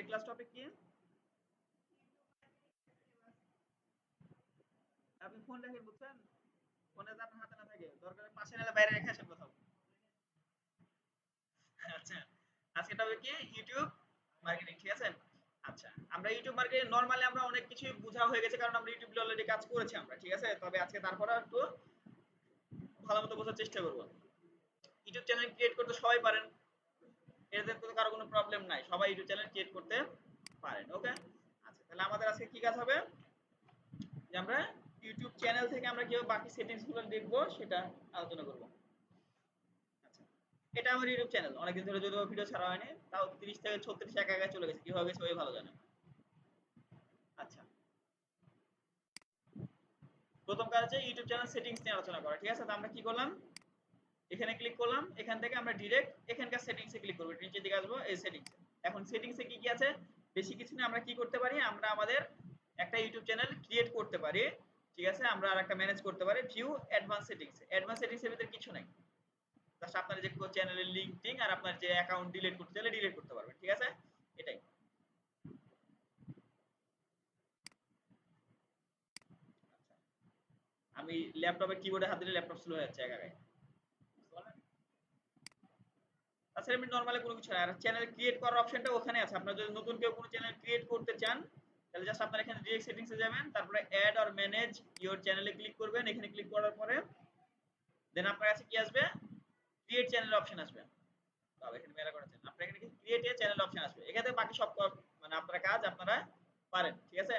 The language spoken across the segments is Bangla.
আজকের ক্লাস টপিক কি? আপনি ফোন বুঝছেন? ফোনে হাতে না থাকে, দরকার পাশে বাইরে রেখে আসেন কোথাও। আচ্ছা আজকে টপিক কি? ইউটিউব মার্কেটিং ঠিক আছে? আচ্ছা আমরা ইউটিউব মার্কেটিং নরমালি আমরা অনেক কিছু বোঝা হয়ে গেছে কারণ আমরা ইউটিউবে অলরেডি কাজ করেছি আমরা, ঠিক আছে? তবে আজকে তারপরে একটু ভালো মতো বোঝার চেষ্টা করব। ইউটিউব চ্যানেল ক্রিয়েট করতে সবাই পারেন। এদের তো কারও কোনো প্রবলেম নাই। সবাই ইউটিউব চ্যানেল ক্রিয়েট করতে পারেন ওকে আচ্ছা তাহলে আমাদের আজকে কি কাজ হবে? যে আমরা ইউটিউব চ্যানেল থেকে আমরা কীভাবে বাকি সেটিংসগুলো দেখব সেটা আলোচনা করব। আচ্ছা এটা আমার ইউটিউব চ্যানেল অনেকদিন ধরে যদিও ভিডিও ছাড়া হয়নি, তাও 30 থেকে 36 একা একা চলে গেছে। কীভাবে গেছে ওই ভালো জানে? আচ্ছা প্রথম কাজ হচ্ছে ইউটিউব চ্যানেল সেটিংস নিয়ে আলোচনা করা। ঠিক আছে, তো আমরা কি করলাম? এখানে ক্লিক করলাম, এখান থেকে আমরা ডিরেক্ট এখানকার সেটিংসে ক্লিক করব। নিচের দিকে আসব, এই সেটিংসে এখন সেটিংসে কি কি আছে? বেশি কিছু না, আমরা কি করতে পারি? আমরা আমাদের একটা ইউটিউব চ্যানেল ক্রিয়েট করতে পারি। ঠিক আছে? আমরা আর একটা ম্যানেজ করতে পারি view advance settings advance settings এর ভিতরে কিছু নাই। জাস্ট আপনার যে চ্যানেলের লিংক টিং আর আপনার যে অ্যাকাউন্ট ডিলিট করতে চাইলে ডিলিট করতে পারবেন। ঠিক আছে? এটাই। আচ্ছা। আমি ল্যাপটপের কিবোর্ডে হাত দিলে ল্যাপটপ স্লো হয়ে যাচ্ছে একা তাছাড়া এমনি নর্মালি কোনো কিছু না। আর চ্যানেল ক্রিয়েট করার অপশনটা ওখানে আছে। আপনারা যদি নতুন কেউ কোনো চ্যানেল ক্রিয়েট করতে চান, তাহলে জাস্ট আপনারা এখানে ডিরেক্ট সেটিংসে যাবেন। তারপরে অ্যাড অর ম্যানেজ ইওর চ্যানেলে ক্লিক করবেন। এখানে ক্লিক করার পরে দেন আপনার কাছে কি আসবে? ক্রিয়েট চ্যানেল অপশন আসবে। তবে এখানে মেলা করেছেন আপনার এখানে ক্রিয়েট এ চ্যানেল অপশন আসবে। এখানে বাকি সব মানে আপনারা কাজ আপনারা পারেন, ঠিক আছে?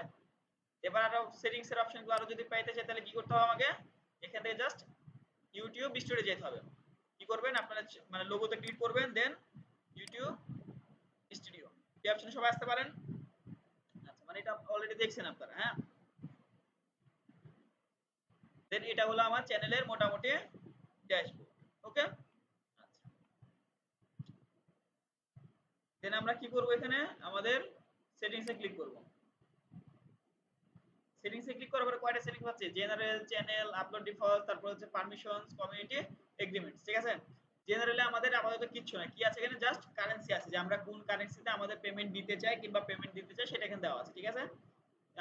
এবার আরও সেটিংস এর অপশনগুলো আরও যদি পাইতে চাই, তাহলে কি করতে হবে আমাকে? এখান থেকে জাস্ট ইউটিউব স্টোরে যেতে হবে। কি করবেন? আপনারা মানে লোগোতে ক্লিক করবেন দেন ইউটিউব স্টুডিও এই অপশনে সবাই আসতে পারেন। আচ্ছা মানে এটা অলরেডি দেখছেন আপনারা হ্যাঁ? দেন এটা হলো আমার চ্যানেলের মোটামুটি ড্যাশবোর্ড ওকে দেন আমরা কি করব এখানে? আমাদের সেটিংসে ক্লিক করব। সেটিংসে ক্লিক করার পরে কয়টা সেটিংস আছে? জেনারেল চ্যানেল আপলোড ডিফল্ট তারপর হচ্ছে পারমিশনস কমিউনিটি এগ্রিমেন্টস ঠিক আছে? জেনারেলি আমাদের আপাতত কিচ্ছু না কি আছে এখানে? জাস্ট কারেন্সি আছে। যে আমরা কোন কারেন্সিতে আমাদের পেমেন্ট দিতে চাই কিংবা পেমেন্ট দিতে চাই, সেটা এখানে দেওয়া আছে, ঠিক আছে?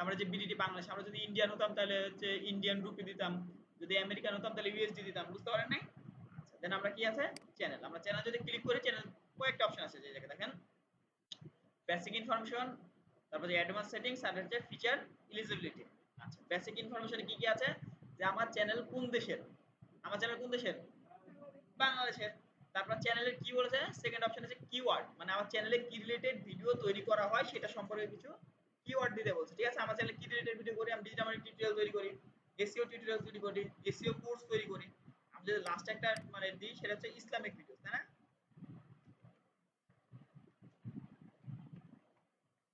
আমরা যে বিডিটি বাংলাদেশ আমরা যদি ইন্ডিয়ান হতাম তাহলে হচ্ছে ইন্ডিয়ান রুপি দিতাম। যদি আমেরিকান হতাম তাহলে ইউএসডি দিতাম, বুঝতে পারেন নাই? আচ্ছা দেন আমরা কি আছে? চ্যানেল আমরা চ্যানেল যদি ক্লিক করি চ্যানেল কয়েকটা অপশন আছে, যে জায়গায় দেখেন। বেসিক ইনফরমেশন তারপর যে অ্যাডভান্স সেটিংস আর হচ্ছে ফিচার এলিজিবিলিটি আচ্ছা বেসিক ইনফরমেশনে কি কি আছে? যে আমার চ্যানেল কোন দেশের? আমার চ্যানেল কোন দেশের? বাংলাদেশের তারপর চ্যানেলের কি বলেছে? সেকেন্ড অপশন আছে কিওয়ার্ড মানে আমার চ্যানেলে কি রিলেটেড ভিডিও তৈরি করা হয় সেটা সম্পর্কে কিছু কিওয়ার্ড দিতে বলছে। ঠিক আছে? আমার চ্যানেলে কি রিলেটেড ভিডিও করি? আমি ডিজিটাল মার্কেটিং টিউটোরিয়াল তৈরি করি এসইও টিউটোরিয়াল তৈরি করি এসইও কোর্স তৈরি করি। আমি যদি লাস্ট একটা মানে দিই, সেটা হচ্ছে ইসলামিক ভিডিও তাই না?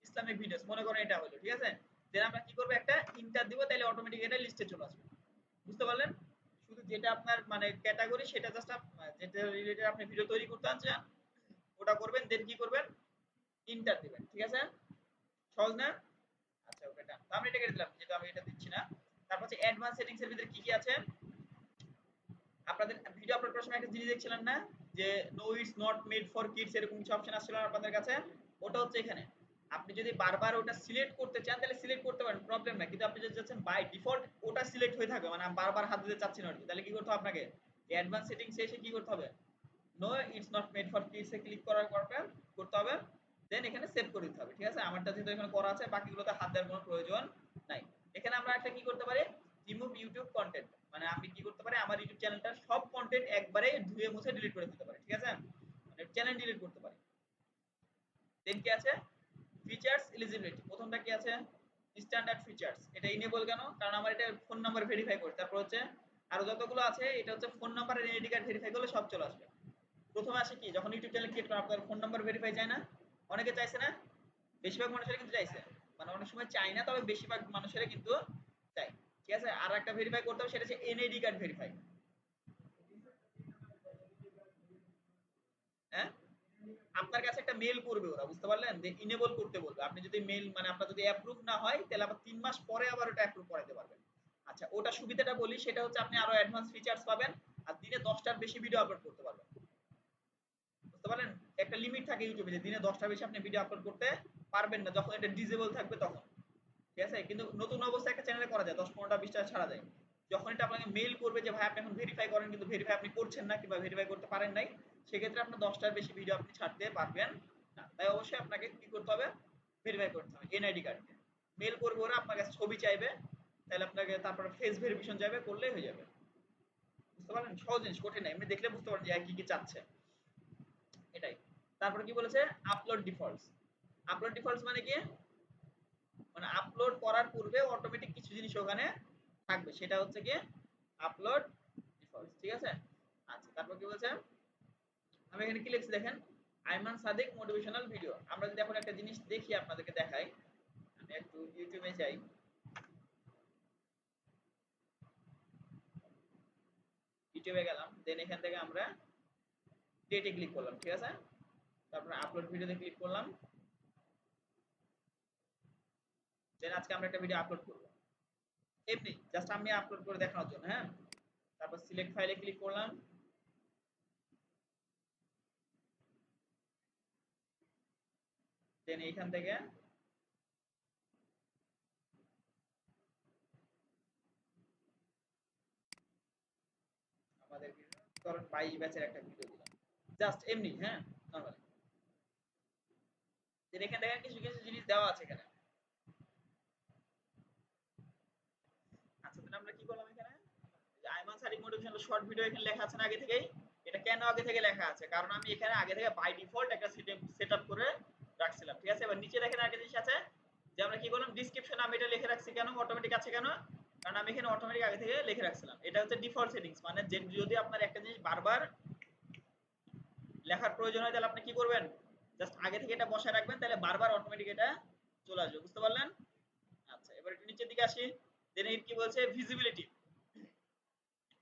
ইসলামিক ভিডিওস মনে করেন এটা হলো, ঠিক আছে? দেন আমরা কি করব? একটা ইন্টার দিব তাহলে অটোমেটিক এটা লিস্টে চলে আসবে। বুঝতে পারলেন? শুধু যেটা আপনার মানে ক্যাটাগরি সেটা জাস্ট যেটা রিলেটেড আপনি ভিডিও তৈরি করতে চান ওটা করবেন দেন কি করবেন? ইন্টার দিবেন, ঠিক আছে? সহজ না? আচ্ছা ওকে ডান আমি এটা কেটে দিলাম আমি এটা দিচ্ছি না। তারপর হচ্ছে অ্যাডভান্স সেটিংস এর ভিতরে কি কি আছে? আপনাদের ভিডিও আপলোড করার সময় একটা জিনিস দেখছিলেন না? যে no it's not made for kids এরকম কিছু অপশন আসছিল আপনাদের কাছে? ওটা হচ্ছে এখানে। আপনি যদি বারবার ওটা সিলেক্ট করতে চান, তাহলে সিলেক্ট করতে পারেন প্রবলেম নাই। কিন্তু আপনি যদি চাচ্ছেন বাই ডিফল্ট ওটা সিলেক্ট হয়ে থাকবে মানে বারবার হাত দিতে চাচ্ছেন না তাহলে কি করতে হবে আপনাকে? অ্যাডভান্স সেটিংসে এসে কি করতে হবে? No it's not made for kids A click করার পর করতে হবে। দেন এখানে সেভ করে দিতে হবে, ঠিক আছে? আমারটা যেহেতু এখানে করা আছে, বাকিগুলোতে হাত দেওয়ার কোনো প্রয়োজন নাই। এখানে আমরা একটা কি করতে পারি? রিমুভ ইউটিউব কন্টেন্ট মানে আমি কি করতে পারি? আমার ইউটিউব চ্যানেলটার সব কন্টেন্ট একবারে ধুয়ে মুছে ডিলিট করে দিতে পারি, ঠিক আছে? মানে চ্যানেল ডিলিট করতে পারি। দেন কি আছে? ফিচার্স এলিজিবিলিটি প্রথমটা কি আছে? স্ট্যান্ডার্ড ফিচার্স এটা ইনেবল কেন? কারণ আমার এটা ফোন নাম্বার ভেরিফাই করতে তারপর হচ্ছে আরও যতগুলো আছে, এটা হচ্ছে ফোন নাম্বার আর আইডি কার্ড ভেরিফাই করলে সব চলে আসবে। প্রথমে আসে কি? যখন ইউটিউব চ্যানেল ক্রিয়েট করেন, আপনার ফোন নাম্বার ভেরিফাই যায় না। অনেকে চাইছে না, বেশিরভাগ মানুষের কিন্তু চাইছে। মানে অনেক সময় চাই না, তবে বেশিরভাগ মানুষের কিন্তু চাই ঠিক আছে? আর একটা ভেরিফাই করতে হবে, সেটা হচ্ছে এনআইডি কার্ড ভেরিফাই হ্যাঁ? আপনার কাছে একটা মেল করবে ওরা, বুঝতে পারলেন? যে ইনেবল করতে বলবে। আপনি যদি মেল মানে আপনার যদি অ্যাপ্রুভ না হয়, তাহলে আবার তিন মাস পরে আবার ওটা অ্যাপ্রুভ করাতে পারবেন। আচ্ছা ওটা সুবিধাটা বলি, সেটা হচ্ছে আপনি আরও অ্যাডভান্স ফিচার্স পাবেন, আর দিনে দশটার বেশি ভিডিও আপলোড করতে পারবেন। বুঝতে পারলেন? একটা লিমিট থাকে ইউটিউবে যে দিনে দশটার বেশি আপনি ভিডিও আপলোড করতে পারবেন না, যখন এটা ডিজেবল থাকবে তখন। ঠিক আছে? কিন্তু নতুন অবস্থায় একটা চ্যানেলে করা যায় দশ পনেরোটা বিশটা ছাড়া যায়। যখন এটা আপনাকে মেইল করবে যে, ভাই, আপনি এখন ভেরিফাই করেন, কিন্তু ভেরিফাই আপনি করছেন না কিংবা ভেরিফাই করতে পারেন নাই, সেক্ষেত্রে আপনার দশটার বেশি ভিডিও আপনি ছাড়তে পারবেন না। তাই অবশ্যই আপনাকে কি করতে হবে? ভেরিফাই করতে হবে এনআইডি কার্ড মেল করবে ওরা, আপনার কাছে ছবি চাইবে তাহলে আপনাকে তারপরে ফেস ভেরিফিকেশন যাবে, করলেই হয়ে যাবে। বুঝতে পারলেন? সহজ জিনিস, কঠিন না, এমনি দেখলে বুঝতে পারেন যে কি কি চাচ্ছে। এটাই। তারপরে কি বলেছে? আপলোড ডিফল্টস আপলোড ডিফল্টস মানে কি? মানে আপলোড করার পূর্বে অটোমেটিক কিছু জিনিস ওখানে থাকবে। সেটা হচ্ছে কি আপলোড ডিফল্টস ঠিক আছে? আচ্ছা তারপর কি বলছে? আমি এখানে কি লিখছি দেখেন? আইমান সাদিক মোটিভেশনাল ভিডিও আমরা যদি এখন একটা জিনিস দেখি আপনাদেরকে দেখাই, আমি একটু ইউটিউবে যাই। ইউটিউবে গেলাম দেন এখান থেকে আমরা ডেটে ক্লিক করলাম, ঠিক আছে? তারপর আপলোড ভিডিওতে ক্লিক করলাম। দেন আজকে আমরা একটা ভিডিও আপলোড করব। এমনি জাস্ট আমি আপলোড করে দেখানোর জন্য হ্যাঁ? তারপর সিলেক্ট ফাইলে ক্লিক করলাম। দেন এইখান থেকে আমাদের ধরেন বাইশ ব্যাচের একটা ভিডিও দিলাম। জাস্ট এমনি হ্যাঁ? নরমালি এখানে দেখেন কিছু কিছু জিনিস দেওয়া আছে এখানে। আচ্ছা তাহলে আমরা কি করলাম এখানে? Aiman Sarik motivational short video এখানে লেখা আছে না আগে থেকেই? এটা কেন আগে থেকে লেখা আছে? কারণ আমি এখানে আগে থেকে বাই ডিফল্ট একটা সেটআপ করে রাখছিলাম, ঠিক আছে? এবার নিচে দেখেন আগে জিনিস আছে, যে আমরা কি করলাম? ডেসক্রিপশন আমি এটা লিখে রাখছি কেন? অটোমেটিক আছে কেন? কারণ আমি এখানে অটোমেটিক আগে থেকে লিখে রাখছিলাম। এটা হচ্ছে ডিফল্ট সেটিংস মানে যে যদি আপনার একটা জিনিস বারবার লেখার প্রয়োজন হয়, তাহলে আপনি কি করবেন? জাস্ট আগে থেকে এটা বসায় রাখবেন, তাহলে বারবার অটোমেটিক এটা চলে আসবে, বুঝতে পারলেন? আচ্ছা এবার একটু নিচের দিকে আসি। দেন কি বলছে? ভিজিবিলিটি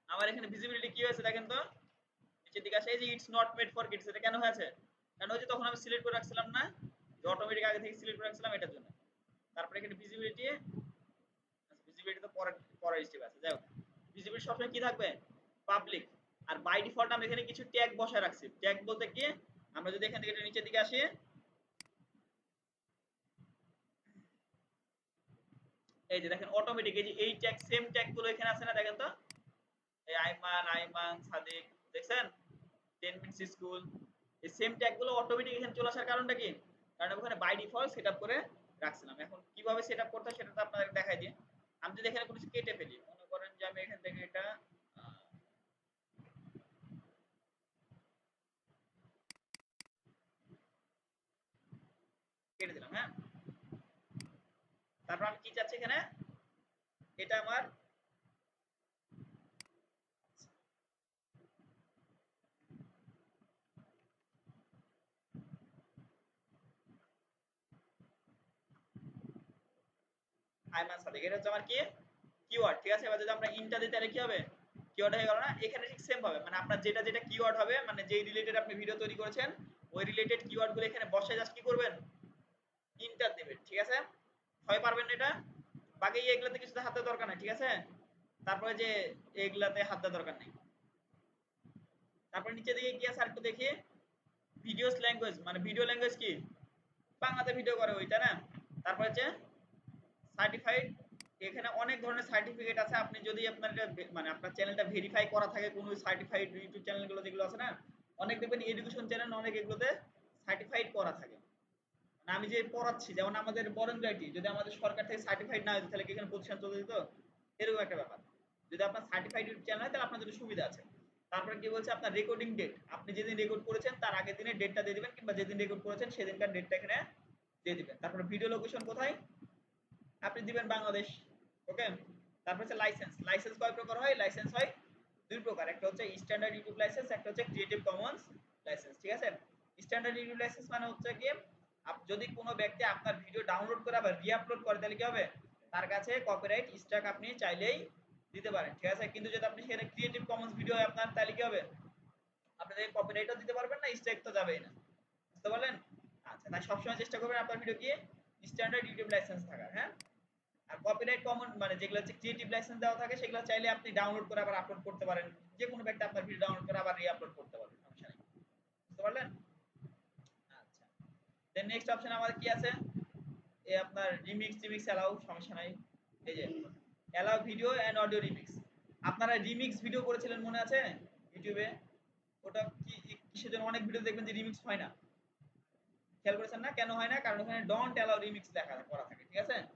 আমার এখানে ভিজিবিলিটি কি হয়েছে দেখেন তো? নিচের দিকে আসে, এই যে it's not made for kids এটা কেন হয়েছে? কারণ ওই যে তখন আমি সিলেক্ট করে রাখছিলাম না অটোমেটিক আগে থেকে সিলেক্ট করে রাখছিলাম এটার জন্য। তারপরে এখানে ভিজিবিলিটি ভিজিবিলিটি তো পরের পরের স্টেপ আছে। যাই হোক ভিজিবিলিটি সবসময় কি থাকবে? পাবলিক আর বাই ডিফল্ট আমি এখানে কিছু ট্যাগ বসায় রাখছি। ট্যাগ বলতে কি? আমরা যদি এখান থেকে একটু নিচের দিকে আসি। এই যে দেখেন অটোমেটিক এই যে এই ট্যাগ সেম ট্যাগগুলো এখানে আছে না, দেখেন তো? এই আইমান আইমান, সাদিক, দেখছেন? 10 মিনিটস স্কুল। এই সেম ট্যাগগুলো অটোমেটিক এখানে চলে আসার কারণটা কি? কারণ ওখানে বাই ডিফল্ট সেটআপ করে রাখছিলাম। এখন কীভাবে সেটআপ করতে হয় সেটা তো আপনাদের দেখাই দিই। আমি যদি এখানে কোনো কিছু কেটে ফেলি, মনে করেন যে আমি এখান থেকে এটা কেটে দিলাম হ্যাঁ? তারপর আমি কি চাচ্ছি এখানে? এটা আমার আইমান সাদিক এটা হচ্ছে আমার কি? কিওয়ার্ড ঠিক আছে? এবার যদি আমরা ইনটা দিই, তাহলে কি হবে? কিওয়ার্ড হয়ে গেল না? এখানে ঠিক সেম ভাবে মানে আপনার যেটা যেটা কিওয়ার্ড হবে মানে যেই রিলেটেড আপনি ভিডিও তৈরি করেছেন, ওই রিলেটেড কিওয়ার্ডগুলো এখানে বসে জাস্ট কি করবেন? ইন্টার দেবেন, ঠিক আছে? হয় পারবেন এটা? বাকি এগুলাতে কিছু হাতে দরকার নাই, ঠিক আছে? তারপরে যে এগুলাতে হাত দেওয়ার দরকার নেই। তারপর নিচে দিকে কি আছে আরেকটু দেখি। ভিডিওস ল্যাঙ্গুয়েজ মানে ভিডিও ল্যাঙ্গুয়েজ কি? বাংলাতে ভিডিও করে ওইটা, না? তারপর হচ্ছে সার্টিফাইড এখানে অনেক ধরনের সার্টিফিকেট আছে। আপনি যদি আপনার মানে আপনার চ্যানেলটা ভেরিফাই করা থাকে, কোনো সার্টিফাইড ইউটিউব চ্যানেলগুলো যেগুলো আছে না, অনেক দেখবেন এডুকেশন চ্যানেল অনেক এগুলোতে সার্টিফাইড করা থাকে। মানে আমি যে পড়াচ্ছি, যেমন আমাদের বরেন্দ্র আইটি যদি আমাদের সরকার থেকে সার্টিফাইড না হতো তাহলে এখানে প্রতিষ্ঠান চলে যেত এরকম একটা ব্যাপার। যদি আপনার সার্টিফাইড ইউটিউব চ্যানেল হয়, তাহলে আপনার জন্য সুবিধা আছে। তারপরে কি বলছে, আপনার রেকর্ডিং ডেট আপনি যেদিন রেকর্ড করেছেন, তার আগের দিনের ডেটটা দিয়ে দিবেন, কিংবা যেদিন রেকর্ড করেছেন, সেদিনকার ডেটটা এখানে দিয়ে দিবেন। তারপরে ভিডিও লোকেশন কোথায়? আপনি দিবেন বাংলাদেশ ওকে তারপর হচ্ছে লাইসেন্স লাইসেন্স কয় প্রকার হয়? লাইসেন্স হয় দুই প্রকার। একটা হচ্ছে স্ট্যান্ডার্ড ইউটিউব লাইসেন্স একটা হচ্ছে ক্রিয়েটিভ কমন্স লাইসেন্স ঠিক আছে? স্ট্যান্ডার্ড ইউটিউব লাইসেন্স মানে হচ্ছে কি যদি কোনো ব্যক্তি আপনার ভিডিও ডাউনলোড করে আবার রিআপলোড করে, তাহলে কি হবে? তার কাছে কপিরাইট স্ট্রাইক আপনি চাইলেই দিতে পারেন, ঠিক আছে? কিন্তু যদি আপনি সেখানে ক্রিয়েটিভ কমন্স ভিডিও আপনার, তাহলে কি হবে? আপনাদের কপিরাইটও দিতে পারবেন না স্ট্রাইক তো যাবেই না। বুঝতে পারলেন? আচ্ছা তাই সবসময় চেষ্টা করবেন আপনার ভিডিও কি? স্ট্যান্ডার্ড ইউটিউব লাইসেন্স থাকার হ্যাঁ? আর কপিরাইট কমন মানে যেগুলো হচ্ছে ক্রিয়েটিভ লাইসেন্স দেওয়া থাকে, সেগুলো চাইলে আপনি ডাউনলোড করে আবার আপলোড করতে পারেন। যে কোনো ব্যক্তি আপনার ভিডিও ডাউনলোড করে আবার রি-আপলোড করতে পারবে সমস্যা নেই। বুঝতে পারলেন? আচ্ছা। দেন নেক্সট অপশন আমাদের কি আছে? এ আপনার রিমিক্স টিমিক্স এলাও সমস্যা নাই। এই যে allow video and audio remix আপনারা রিমিক্স ভিডিও করেছিলেন মনে আছে? ইউটিউবে ওটা কি, কিসের জন্য? অনেক ভিডিও দেখবেন যে রিমিক্স হয় না। খেয়াল করেছেন না? কেন হয় না? কারণ ওখানে ডোন্ট অ্যালাউ রিমিক্স লেখা করা থাকে, ঠিক আছে?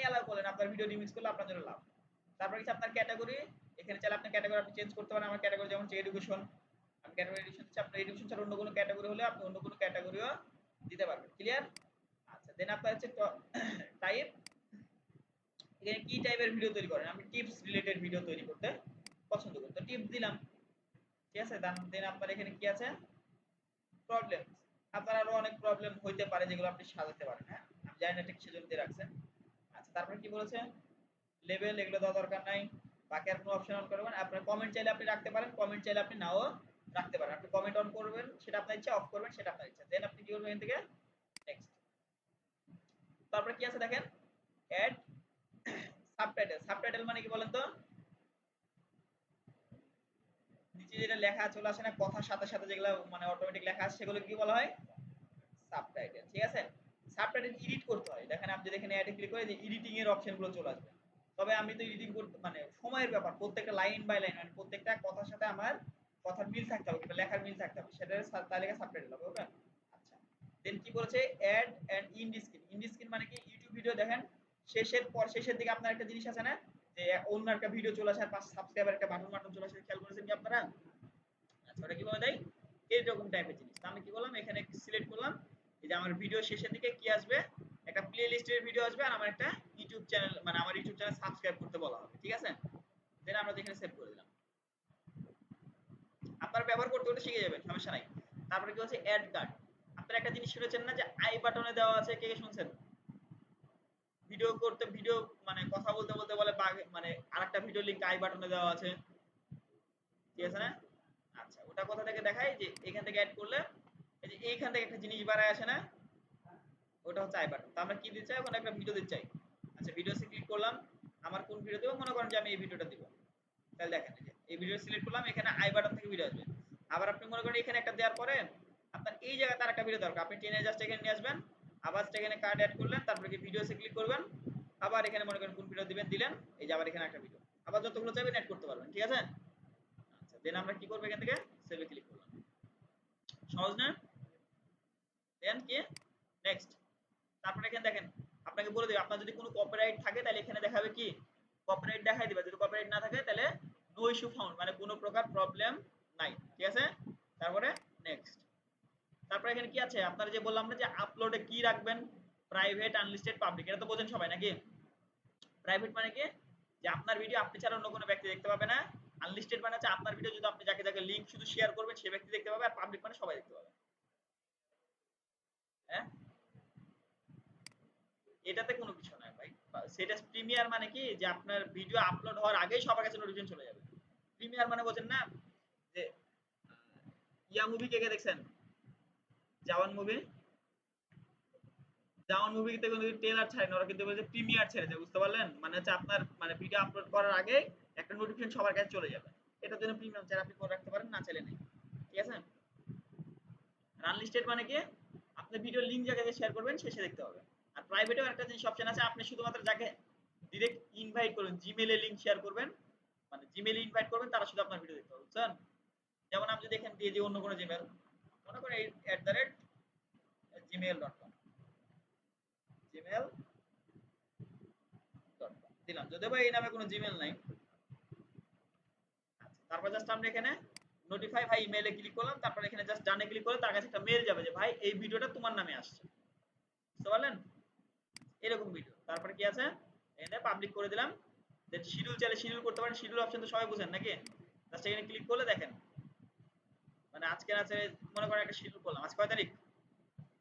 আপনি অ্যালাউ করলেন, আপনার ভিডিও রিমিক্স করলে আপনার জন্য লাভ তারপরে কিছু আপনার ক্যাটাগরি এখানে চাইলে আপনার ক্যাটাগরি আপনি চেঞ্জ করতে পারেন। আমার ক্যাটাগরি যেমন এডুকেশন আমি ক্যাটাগরি এডুকেশন দিচ্ছি আপনার এডুকেশন ছাড়া অন্য কোনো ক্যাটাগরি হলে আপনি অন্য কোনো ক্যাটাগরিও দিতে পারবেন। ক্লিয়ার আচ্ছা দেন আপনার হচ্ছে টাইপ এখানে কি টাইপের ভিডিও তৈরি করেন? আমি টিপস রিলেটেড ভিডিও তৈরি করতে পছন্দ করি। তো টিপস দিলাম। ঠিক আছে দেন আপনার এখানে কি আছে? প্রবলেম আপনার আরও অনেক প্রবলেম হইতে পারে যেগুলো আপনি সাজাতে পারেন হ্যাঁ? আমি জানি না এটা কিসের জন্য দিয়ে রাখছেন। আচ্ছা তারপরে কি বলেছে? লেভেল এগুলো দেওয়া দরকার নাই। বাকি আর কোনো অপশন অন করবেন আপনার কমেন্ট চাইলে আপনি রাখতে পারেন কমেন্ট চাইলে আপনি নাও রাখতে পারেন। আপনি কমেন্ট অন করবেন, সেটা আপনার ইচ্ছা অফ করবেন, সেটা আপনার ইচ্ছা। দেন আপনি কি করবেন এখান থেকে? নেক্সট তারপরে কি আছে দেখেন? অ্যাড সাবটাইটেল সাবটাইটেল মানে কি বলেন তো? নিচে যেটা লেখা চলে আসে না, কথার সাথে সাথে যেগুলো মানে অটোমেটিক লেখা আসে সেগুলো কি বলা হয়? সাবটাইটেল ঠিক আছে? সাবটাইটেল এডিট করতে হয়। দেখেন আপনি দেখেন অ্যাডে ক্লিক করে যে এডিটিং এর অপশনগুলো চলে আসবে। তবে আমি তো এডিটিং করতে মানে সময়ের ব্যাপার, প্রত্যেকটা লাইন বাই লাইন মানে প্রত্যেকটা কথার সাথে আমার কথার মিল থাকতে হবে, কিংবা লেখার মিল থাকতে হবে। সেটা তাহলে সাবটাইটেল হবে, ওকে? আচ্ছা। দেন কি বলেছে? Add and end screen end screen মানে কি? ইউটিউব ভিডিও দেখেন, শেষের পর শেষের দিকে আপনার একটা জিনিস আছে না? যে অন্য একটা ভিডিও চলে আসে আর পাঁচ সাবস্ক্রাইবার একটা বাটন বাটন চলে আসে খেয়াল করেছেন কি আপনারা? আচ্ছা ওটা কীভাবে দেয়? এইরকম টাইপের জিনিস। আমি কি বললাম? এখানে সিলেক্ট করলাম। এই যে আমার ভিডিও শেষের দিকে কি আসবে? একটা প্লে লিস্টের ভিডিও আসবে আর আমার একটা ইউটিউব চ্যানেল মানে আমার ইউটিউব চ্যানেল সাবস্ক্রাইব করতে বলা হবে, ঠিক আছে? দেন আমরা এখানে সেভ করে দিলাম। আপনারা ব্যবহার করতে করতে শিখে যাবেন, সমস্যা নাই। তারপরে কি হচ্ছে? অ্যাড কার্ড আপনারা একটা জিনিস শুনেছেন না যে আই বাটনে দেওয়া আছে? কে কে শুনছেন? ভিডিও করতে ভিডিও মানে কথা বলতে বলতে বলে মানে আরেকটা ভিডিও লিংক আই বাটনে দেওয়া আছে। ঠিক আছে না? আচ্ছা ওটা কোথা থেকে দেখায় যে এখান থেকে অ্যাড করলে এইখান থেকে একটা জিনিস বাড়ায় আসে না? ওটা হচ্ছে আই বাটন তো আমরা কি দিতে চাই? ওখানে একটা ভিডিও দিতে চাই। আচ্ছা ভিডিওতে ক্লিক করলাম। আমার কোন ভিডিও দেবো? মনে করেন যে আমি এই ভিডিওটা দিব। তাহলে দেখেন এই ভিডিও সিলেক্ট করলাম, এখানে আই বাটন থেকে ভিডিও আসবে। আবার আপনি মনে করেন এখানে একটা দেওয়ার পরে আপনার এই জায়গায় তার একটা ভিডিও দরকার। আপনি টেনে জাস্ট এখানে নিয়ে আসবেন। আবার এখানে কার্ড অ্যাড করলেন, তারপরে কি ভিডিওতে ক্লিক করবেন। আবার এখানে মনে করেন কোন ভিডিও দিবেন, দিলেন। এই যে আবার এখানে একটা ভিডিও আবার যতগুলো চাইবেন অ্যাড করতে পারবেন, ঠিক আছে? আচ্ছা দেন আমরা কি করব এখান থেকে? সেভে ক্লিক করলাম। সহজ না? দেন কি? নেক্সট তারপরে এখানে দেখেন, আপনাকে বলে দেবে, আপনার যদি কোনো কপিরাইট থাকে, তাহলে এখানে দেখাবে কি? কপিরাইট দেখাই দিবে, যদি কপিরাইট না থাকে, তাহলে নো ইস্যু ফাউন্ড মানে কোনো প্রকার প্রবলেম নাই, ঠিক আছে? তারপরে নেক্সট তারপরে এখানে কি আছে? আপনারা যে বললাম না যে আপলোডে কি রাখবেন? প্রাইভেট আনলিস্টেড পাবলিক এটা তো বোঝেন সবাই নাকি? প্রাইভেট মানে কি? যে আপনার ভিডিও আপনি ছাড়া অন্য কোনো ব্যক্তি দেখতে পাবে না। আনলিস্টেড মানে হচ্ছে আপনার ভিডিও যদি আপনি যাকে যাকে লিংক শুধু শেয়ার করবেন, সে ব্যক্তি দেখতে পাবে, আর পাবলিক মানে সবাই দেখতে পাবে। হ্যাঁ? এটাতে কোনো কিছু নাই ভাই। সেটা প্রিমিয়ার মানে কি? যে আপনার ভিডিও আপলোড হওয়ার আগেই সবার কাছে নোটিফিকেশন চলে যাবে। প্রিমিয়ার মানে বোঝেন না? যে ইয়া মুভি কে কে দেখছেন? জাওয়ান মুভি জাওয়ান মুভিতে কিন্তু ট্রেলার ছাড়ে না। ওরা কিন্তু বলছে প্রিমিয়ার ছেড়ে দেয় বুঝতে পারলেন? মানে হচ্ছে আপনার মানে ভিডিও আপলোড করার আগে একটা নোটিফিকেশন সবার কাছে চলে যাবে। এটার জন্য প্রিমিয়াম চাইলে আপনি করে রাখতে পারেন, না চাইলে নেই। ঠিক আছে? আনলিস্টেড মানে কি? আপনি ভিডিও লিংক যাকে শেয়ার করবেন সে দেখতে পাবে আর প্রাইভেটেও একটা জিনিস অপশন আছে, আপনি শুধুমাত্র যাকে ডিরেক্ট ইনভাইট করবেন জিমেইলে লিংক শেয়ার করবেন মানে জিমেইলে ইনভাইট করবেন, তারা শুধু আপনার ভিডিও দেখতে পাবে, বুঝছেন? যেমন আমি যদি এখানে দিয়ে দিই অন্য কোনো জিমেল মনে করেন at the rate Gmail dot com Gmail dot com দিলাম। যদি ভাই এই নামে কোনো জিমেল নাই। আচ্ছা তারপর জাস্ট আমরা এখানে নোটিফাই ভাই ইমেইলে ক্লিক করলাম, তারপর এখানে জাস্ট ডানে ক্লিক করলে তার কাছে একটা মেল যাবে যে, ভাই, এই ভিডিওটা তোমার নামে আসছে। বুঝতে পারলেন? এরকম ভিডিও তারপরে কি আছে? এখানে পাবলিক করে দিলাম। দেন শিডিউল চাইলে শিডিউল করতে পারেন। শিডিউল অপশন তো সবাই বুঝেন নাকি? জাস্ট এখানে ক্লিক করলে দেখেন। মানে আজকে আছে, মনে করেন একটা শিডিউল করলাম। আজ কয় তারিখ?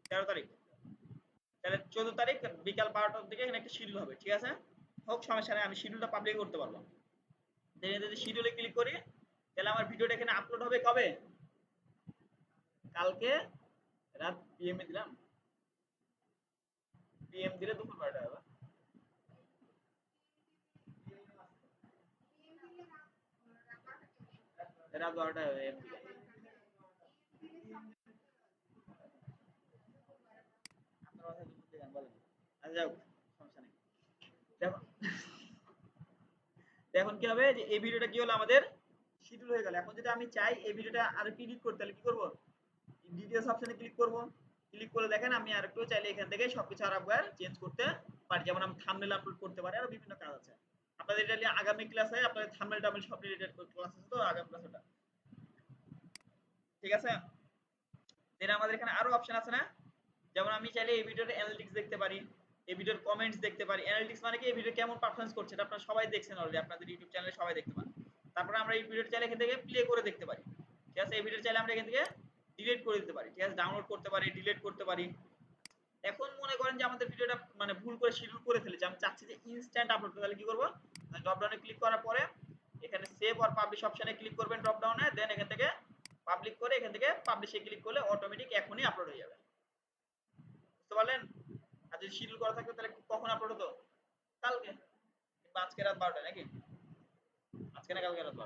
তেরো তারিখ। তাহলে চোদ্দ তারিখ, বিকাল বারোটার দিকে এখানে একটা শিডিউল হবে, ঠিক আছে? হোক, সমস্যা নেই, আমি শিডিউলটা পাবলিক করতে পারব। যদি শিডিউলে ক্লিক করি। তাহলে আমার ভিডিওটা এখানে আপলোড হবে কবে? কালকে রাত পিএম এ দিলাম। পিএম দিলে দুপুর বারোটা হবে। রাত বারোটা হবে আপনার কথা বলেন আচ্ছা কি হবে, যে এই ভিডিওটা কি হলো আমাদের? শিডিউল হয়ে গেল। এখন যদি আমি চাই এই ভিডিওটা আর এডিট করতে, তাহলে কি করব? ডিটেলস অপশনে ক্লিক করব। ক্লিক করে দেখেন আমি আর একটু চাইলে এখান থেকে সবকিছু আর একবার চেঞ্জ করতে পারি। যেমন আমি থাম্বনেল আপলোড করতে পারি, আর বিভিন্ন কাজ আছে। আপনাদের এটা নিয়ে আগামী ক্লাসে আপনাদের থাম্বনেল টাম্বনেল সব রিলেটেড ক্লাস আছে তো, আগামী ক্লাস ওটা। ঠিক আছে? দেন আমাদের এখানে আরও অপশন আছে না? যেমন আমি চাইলে এই ভিডিওর অ্যানালিটিক্স দেখতে পারি, এই ভিডিওর কমেন্টস দেখতে পারি। অ্যানালিটিক্স মানে কি? এই ভিডিও কেমন পারফরম্যান্স করছে, এটা আপনারা সবাই দেখছেন অলরেডি আপনাদের ইউটিউব চ্যানেলে সবাই দেখতে পান তারপরে আমরা এই ভিডিওটা চাইলে এখান থেকে প্লে করে দেখতে পারি। ঠিক আছে? এই ভিডিও চাইলে আমরা এখান থেকে ডিলিট করে দিতে পারি। ঠিক আছে? ডাউনলোড করতে পারি ডিলিট করতে পারি। এখন মনে করেন যে আমাদের ভিডিওটা মানে ভুল করে শিডিউল করে ফেলেছি। আমি চাচ্ছি যে ইনস্ট্যান্ট আপলোড করতে তাহলে কি করব? ড্রপ ডাউনে ক্লিক করার পরে এখানে সেভ অর পাবলিশ অপশনে ক্লিক করবেন ড্রপ ডাউনে দেন এখান থেকে পাবলিক করে এখান থেকে পাবলিশে ক্লিক করলে অটোমেটিক এখনই আপলোড হয়ে যাবে। বুঝতে পারলেন? আর যদি শিডিউল করা থাকতো তাহলে কখন আপলোড হতো? কালকে। আজকে রাত বারোটা নাকি? আজকে না কালকে রাত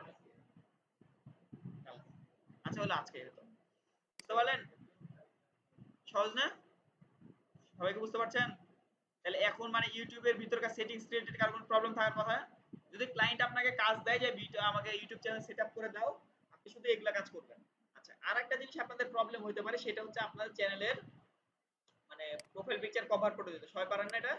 আচ্ছা হলো আজকে হতো বুঝতে পারলেন? সহজ না? সবাইকে বুঝতে পারছেন? তাহলে এখন মানে ইউটিউবের ভিতরকার সেটিংস রিলেটেড কারও কোনো প্রবলেম থাকার কথা? যদি ক্লায়েন্ট আপনাকে কাজ দেয় যে আমাকে ইউটিউব চ্যানেল সেটআপ করে দাও, আপনি শুধু এগুলা কাজ করবেন। আচ্ছা আর একটা জিনিস আপনাদের প্রবলেম হতে পারে, সেটা হচ্ছে আপনাদের চ্যানেলের মানে প্রোফাইল পিকচার কভার করে দিতে। সবাই পারেন না এটা?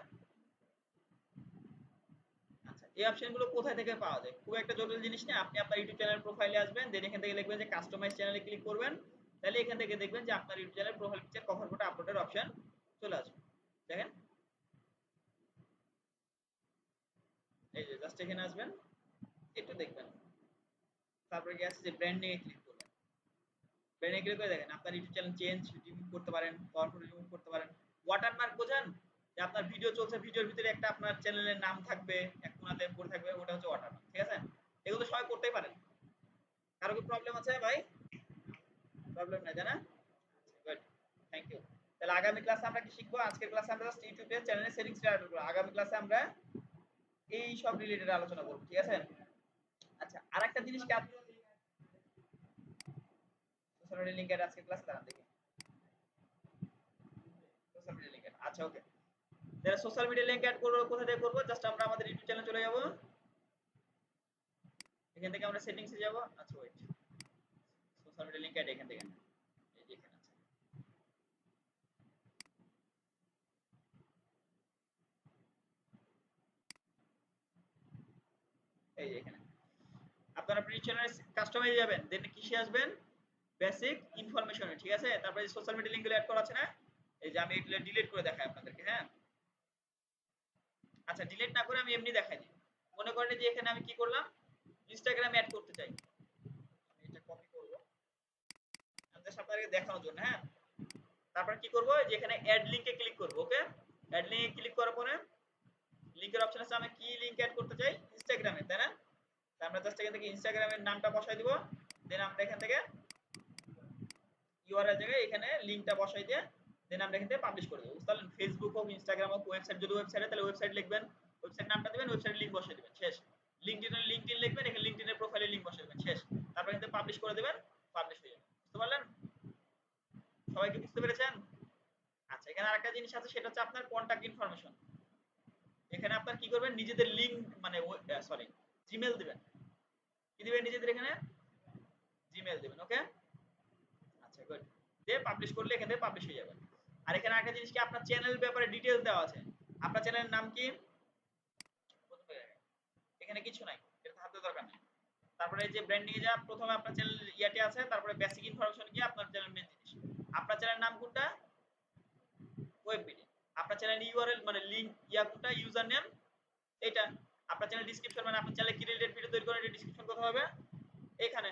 এই অপশনগুলো কোথায় থেকে পাওয়া যায়? খুব একটা জটিল জিনিস না, আপনি আপনার ইউটিউব চ্যানেল প্রোফাইলে আসবেন দেন এখান থেকে লিখবেন যে কাস্টমাইজ চ্যানেলে ক্লিক করবেন, তাহলে এখান থেকে দেখবেন যে আপনার YouTube channel profile picture cover photo আপলোডের option চলে আসবে। দেখেন। এই যে জাস্ট এখানে আসবেন, একটু দেখবেন। তারপরে কি আছে যে ব্র্যান্ডিং এ ক্লিক করবেন। ব্র্যান্ডিং এ ক্লিক করে দেখেন, আপনার ইউটিউব চ্যানেল চেঞ্জ রিমুভ করতে পারেন কভার ফটো রিমুভ করতে পারেন। ওয়াটারমার্ক বোঝেন যে আপনার ভিডিও চলছে ভিডিওর ভিতরে একটা আপনার চ্যানেলের নাম থাকবে, এক কোণাতে পড়ে থাকবে, ওটা হচ্ছে ওয়াটারমার্ক ঠিক আছে? এগুলো তো সবাই করতেই পারেন। কারও কি প্রবলেম আছে ভাই? প্রবলেম নাই, তাই না? গুড থ্যাংক ইউ তাহলে আগামী ক্লাসে আমরা কি শিখব? আজকের ক্লাসে আমরা জাস্ট ইউটিউবে চ্যানেলের সেটিংস টা করব। আগামী ক্লাসে আমরা এই সব রিলেটেড আলোচনা করব, ঠিক আছে? আচ্ছা আরেকটা জিনিস কি সোশ্যাল মিডিয়া লিংক আজকে ক্লাসে দাঁড়ান দেখি। সোশ্যাল মিডিয়া লিংক আচ্ছা okay social media link add করব কোথা থেকে করব? জাস্ট আমরা আমাদের ইউটিউব চ্যানেলে চলে যাব। এখান থেকে আমরা সেটিংসে যাব। আচ্ছা wait social media link add এখান থেকে এই যে এখানে আছে। এই যে এখানে। আপনারা যাবেন। দেন কিসে আসবেন? বেসিক ইনফরমেশনে ঠিক আছে? তারপরে সোশ্যাল মিডিয়া লিংকগুলো অ্যাড করা আছে না? এই যে আমি ডিলিট করে দেখাই আপনাদেরকে হ্যাঁ? আচ্ছা ডিলিট না করে আমি এমনি দেখাই দিই। মনে করেন যে এখানে আমি কি করলাম? ইনস্টাগ্রামে অ্যাড করতে চাই। আমি এটা কপি করব। জাস্ট আপনাদেরকে দেখানোর জন্য হ্যাঁ? তারপর কি করব? যে এখানে অ্যাড লিংকে ক্লিক করব ওকে অ্যাড লিংকে ক্লিক করার পরে লিংকের অপশন আছে, আমি কি লিংক অ্যাড করতে চাই? ইনস্টাগ্রামে তাই না? আমরা জাস্ট এখান থেকে ইনস্টাগ্রামের নামটা বসাই দিব। দেন আমরা এখান থেকে ইউআরএল জায়গায় এখানে লিংকটা বসাই দিয়ে দেন আমরা এখান পাবলিশ করে দেবো। পারলেন? ফেসবুক হোক ইনস্টাগ্রাম হোক ওয়েবসাইট যদি ওয়েবসাইটে তাহলে ওয়েবসাইট লিখবেন। ওয়েবসাইট নামটা দিবেন ওয়েবসাইট লিংক বসাই দিবেন। শেষ। লিঙ্কডিনের লিঙ্কডিন লিখবেন, এখানে লিঙ্কডিনের প্রোফাইলে লিংক বসাই দিবেন। শেষ। তারপর এখান পাবলিশ করে দিবেন পাবলিশ হয়ে যাবে। বুঝতে পারলেন? সবাই কি বুঝতে পেরেছেন? আচ্ছা এখানে আরেকটা জিনিস আছে, সেটা হচ্ছে আপনার কন্টাক্ট ইনফরমেশন এখানে আপনার কি করবেন? নিজেদের লিংক মানে সরি জিমেল দিবেন। কি দিবেন নিজেদের এখানে? জিমেল দিবেন ওকে আচ্ছা গুড দিয়ে পাবলিশ করলে এখান পাবলিশ হয়ে যাবে। আর এখানে আরেকটা জিনিস কি? আপনার চ্যানেল ব্যাপারে ডিটেইলস দেওয়া আছে। আপনার চ্যানেলের নাম কি? এখানে কিছু নাই এটা হাতে দরকার নেই। তারপরে যে ব্র্যান্ডিং এ যা, প্রথমে আপনার চ্যানেল ইয়াতে আছে, তারপরে বেসিক ইনফরমেশন কি? আপনার চ্যানেল মেন জিনিস। আপনার চ্যানেলের নাম কোনটা? ওয়েব বিডি আপনার চ্যানেল ইউআরএল মানে লিংক ইয়া কোনটা? ইউজার নেম এটা আপনার চ্যানেল ডেসক্রিপশন মানে আপনার চ্যানেলে কি রিলেটেড ভিডিও তৈরি করেন এটা ডেসক্রিপশন কোথায় হবে? এখানে।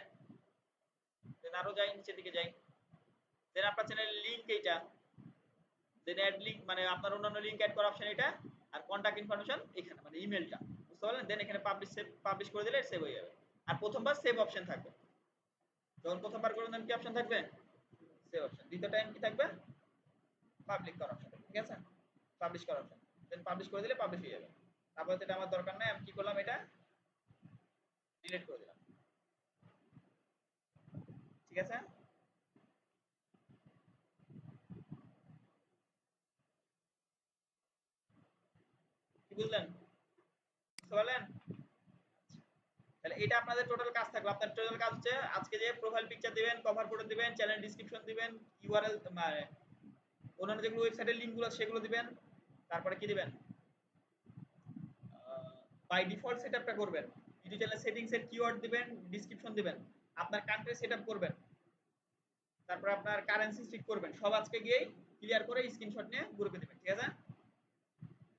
দেন আরও যাই, নিচের দিকে যাই। দেন আপনার চ্যানেলের লিংক এইটা। দেন অ্যাড লিংক মানে আপনার অন্যান্য লিংক অ্যাড করা অপশন এটা, আর কন্টাক্ট ইনফরমেশন এখানে মানে ইমেলটা বুঝতে পারলেন? দেন এখানে পাবলিশ সেভ পাবলিশ করে দিলে সেভ হয়ে যাবে। আর প্রথমবার সেভ অপশন থাকবে। যখন প্রথমবার করবেন তখন কি অপশন থাকবে? সেভ অপশন দ্বিতীয় টাইম কি থাকবে? পাবলিক করা অপশন ঠিক আছে? পাবলিশ করা অপশন দেন পাবলিশ করে দিলে পাবলিশ হয়ে যাবে। তারপর এটা আমার দরকার নাই, আমি কি করলাম এটা? ডিলিট করে দিলাম। ঠিক আছে? কি বুঝলেন তাহলে এটা আপনাদের টোটাল কাজ থাকবে আপনার টোটাল কাজ হচ্ছে আজকে যে প্রোফাইল পিকচার দিবেন কভার ফটো দিবেন চ্যানেল দিবেন ইউআরএল মানে অন্যান্য যেগুলো ওয়েবসাইটের লিংকগুলো সেগুলো দিবেন। তারপরে কি দিবেন? বাই ডিফল্ট করবেন। ইউটিউব চ্যানেল সেটিংস এর কিওয়ার্ড দিবেন ডেসক্রিপশন দিবেন। আপনার কান্ট্রি সেটআপ করবেন। তারপর আপনার কারেন্সি ঠিক করবেন। সব আজকে গিয়ে ক্লিয়ার করে স্ক্রিনশট নিয়ে গ্রুপে দিবেন, ঠিক আছে?